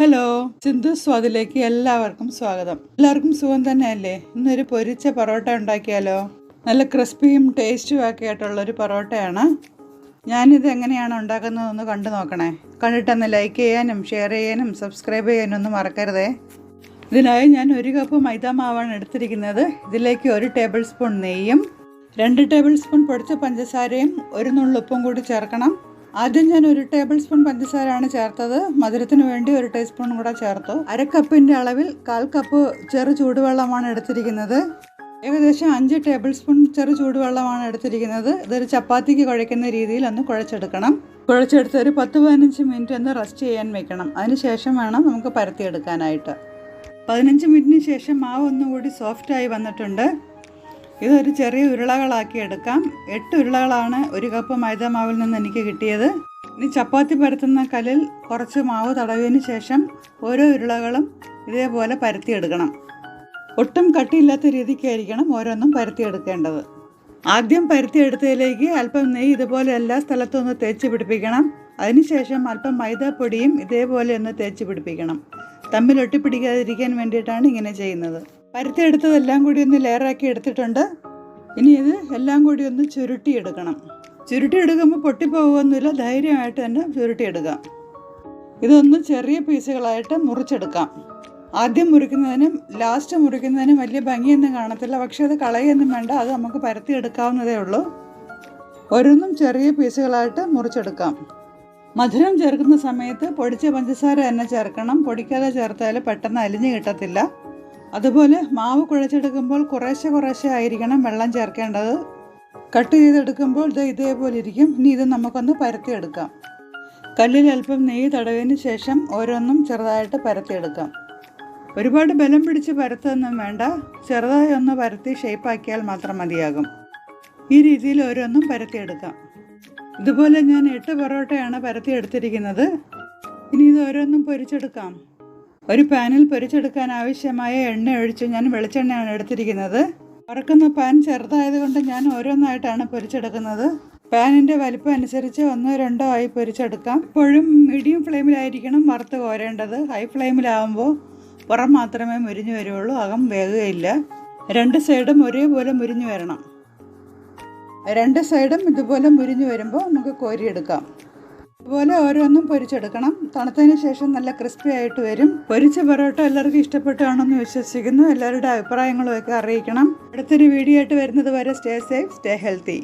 Hello Sindhu സ്വാദിലേക്ക് എല്ലാവർക്കും സ്വാഗതം. എല്ലാവർക്കും സുഖം തന്നെയല്ലേ? ഇന്നൊരു പൊരിച്ച പൊറോട്ട ഉണ്ടാക്കിയാലോ? നല്ല ക്രിസ്പിയും ടേസ്റ്റും ഒക്കെ ആയിട്ടുള്ള ഒരു പൊറോട്ടയാണ്. ഞാനിത് എങ്ങനെയാണ് ഉണ്ടാക്കുന്നതെന്ന് കണ്ടു നോക്കണേ. കണ്ടിട്ടൊന്ന് ലൈക്ക് ചെയ്യാനും ഷെയർ ചെയ്യാനും സബ്സ്ക്രൈബ് ചെയ്യാനും ഒന്നും മറക്കരുതേ. ഇതിനായി ഞാൻ ഒരു കപ്പ് മൈദ മാവാണ് എടുത്തിരിക്കുന്നത്. ഇതിലേക്ക് ഒരു ടേബിൾ സ്പൂൺ നെയ്യും രണ്ട് ടേബിൾ സ്പൂൺ പൊടിച്ച പഞ്ചസാരയും ഒരു നുള്ളുപ്പും കൂടി ചേർക്കണം. ആദ്യം ഞാൻ ഒരു ടേബിൾ സ്പൂൺ പഞ്ചസാരയാണ് ചേർത്തത്. മധുരത്തിന് വേണ്ടി ഒരു ടീസ്പൂൺ കൂടെ ചേർത്തു. അര കപ്പിന്റെ അളവിൽ കാൽ കപ്പ് ചെറു ചൂടുവെള്ളമാണ് എടുത്തിരിക്കുന്നത്. ഏകദേശം അഞ്ച് ടേബിൾ സ്പൂൺ ചെറു ചൂടുവെള്ളമാണ് എടുത്തിരിക്കുന്നത്. ഇതൊരു ചപ്പാത്തിക്ക് കുഴയ്ക്കുന്ന രീതിയിൽ ഒന്ന് കുഴച്ചെടുക്കണം. കുഴച്ചെടുത്ത് ഒരു പത്ത് പതിനഞ്ച് മിനിറ്റ് ഒന്ന് റെസ്റ്റ് ചെയ്യാൻ വെക്കണം. അതിനുശേഷം വേണം നമുക്ക് പരത്തിയെടുക്കാനായിട്ട്. പതിനഞ്ച് മിനിറ്റിന് ശേഷം മാവ് ഒന്നുകൂടി സോഫ്റ്റായി വന്നിട്ടുണ്ട്. ഇതൊരു ചെറിയ ഉരുളകളാക്കി എടുക്കാം. എട്ട് ഉരുളകളാണ് ഒരു കപ്പ് മൈദ മാവിൽ നിന്ന് എനിക്ക് കിട്ടിയത്. ഇനി ചപ്പാത്തി പരത്തുന്ന കല്ലിൽ കുറച്ച് മാവ് തടവിയതിന് ശേഷം ഓരോ ഉരുളകളും ഇതേപോലെ പരത്തിയെടുക്കണം. ഒട്ടും കട്ടിയില്ലാത്ത രീതിക്കായിരിക്കണം ഓരോന്നും പരത്തിയെടുക്കേണ്ടത്. ആദ്യം പരത്തിയെടുത്തതിലേക്ക് അല്പം നെയ്യ് ഇതുപോലെ എല്ലാ സ്ഥലത്തും ഒന്ന് തേച്ച് പിടിപ്പിക്കണം. അതിനുശേഷം അല്പം മൈദാപ്പൊടിയും ഇതേപോലെ ഒന്ന് തേച്ച് പിടിപ്പിക്കണം. തമ്മിൽ ഒട്ടിപ്പിടിക്കാതിരിക്കാൻ വേണ്ടിയിട്ടാണ് ഇങ്ങനെ ചെയ്യുന്നത്. പരത്തിയെടുത്തതെല്ലാം കൂടി ഒന്ന് ലെയറാക്കി എടുത്തിട്ടുണ്ട്. ഇനി ഇത് എല്ലാം കൂടി ഒന്ന് ചുരുട്ടിയെടുക്കണം ചുരുട്ടിയെടുക്കുമ്പോൾ പൊട്ടിപ്പോകുമൊന്നുമില്ല ധൈര്യമായിട്ട് തന്നെ ചുരുട്ടിയെടുക്കാം ഇതൊന്ന് ചെറിയ പീസുകളായിട്ട് മുറിച്ചെടുക്കാം. ആദ്യം മുറിക്കുന്നതിനും ലാസ്റ്റ് മുറിക്കുന്നതിനും വലിയ ഭംഗിയൊന്നും കാണത്തില്ല പക്ഷേ അത് കളയൊന്നും വേണ്ട അത് നമുക്ക് പരത്തിയെടുക്കാവുന്നതേ ഉള്ളൂ. ഓരോന്നും ചെറിയ പീസുകളായിട്ട് മുറിച്ചെടുക്കാം. മധുരം ചേർക്കുന്ന സമയത്ത് പൊടിച്ച പഞ്ചസാര തന്നെ ചേർക്കണം. പൊടിക്കാതെ ചേർത്താൽ പെട്ടെന്ന് അലിഞ്ഞ് കിട്ടത്തില്ല. അതുപോലെ മാവ് കുഴച്ചെടുക്കുമ്പോൾ കുറേശ്ശെ കുറേശ്ശെ ആയിരിക്കണം വെള്ളം ചേർക്കേണ്ടത്. കട്ട് ചെയ്തെടുക്കുമ്പോൾ ഇത് ഇതേപോലെ ഇരിക്കും. ഇനി ഇത് നമുക്കൊന്ന് പരത്തിയെടുക്കാം. കല്ലിൽ അല്പം നെയ്യ് തടവിന് ശേഷം ഓരോന്നും ചെറുതായിട്ട് പരത്തിയെടുക്കാം. ഒരുപാട് ബലം പിടിച്ച് പരത്തൊന്നും വേണ്ട. ചെറുതായി ഒന്ന് പരത്തി ഷേപ്പാക്കിയാൽ മാത്രം മതിയാകും. ഈ രീതിയിൽ ഓരോന്നും പരത്തിയെടുക്കാം. ഇതുപോലെ ഞാൻ എട്ട് പൊറോട്ടയാണ് പരത്തിയെടുത്തിരിക്കുന്നത്. ഇനി ഇത് ഓരോന്നും പൊരിച്ചെടുക്കാം. ഒരു പാനിൽ പൊരിച്ചെടുക്കാൻ ആവശ്യമായ എണ്ണ ഒഴിച്ച് ഞാൻ വെളിച്ചെണ്ണയാണ് എടുത്തിരിക്കുന്നത്. വറക്കുന്ന പാൻ ചെറുതായതുകൊണ്ട് ഞാൻ ഓരോന്നായിട്ടാണ് പൊരിച്ചെടുക്കുന്നത്. പാനിന്റെ വലിപ്പം അനുസരിച്ച് ഒന്നോ രണ്ടോ ആയി പൊരിച്ചെടുക്കാം. ഇപ്പോഴും മീഡിയം ഫ്ലെയിമിലായിരിക്കണം വറുത്ത് കോരേണ്ടത്. ഹൈ ഫ്ലെയിമിലാവുമ്പോൾ പുറം മാത്രമേ മുരിഞ്ഞു വരുള്ളൂ അകം വേകുകയില്ല രണ്ട് സൈഡും ഒരേപോലെ മുരിഞ്ഞു വരണം. രണ്ട് സൈഡും ഇതുപോലെ മുരിഞ്ഞു വരുമ്പോൾ നമുക്ക് കോരിയെടുക്കാം. ഇതുപോലെ ഓരോന്നും പൊരിച്ചെടുക്കണം. തണുത്തതിന് ശേഷം നല്ല ക്രിസ്പി ആയിട്ട് വരും. പൊരിച്ച പൊറോട്ട എല്ലാവർക്കും ഇഷ്ടപ്പെട്ടാണെന്ന് വിശ്വസിക്കുന്നു. എല്ലാവരുടെ അഭിപ്രായങ്ങളും ഒക്കെ അറിയിക്കണം. അടുത്തൊരു വീഡിയോ ആയിട്ട് വരുന്നത് വരെ സ്റ്റേ സേഫ് സ്റ്റേ ഹെൽത്തി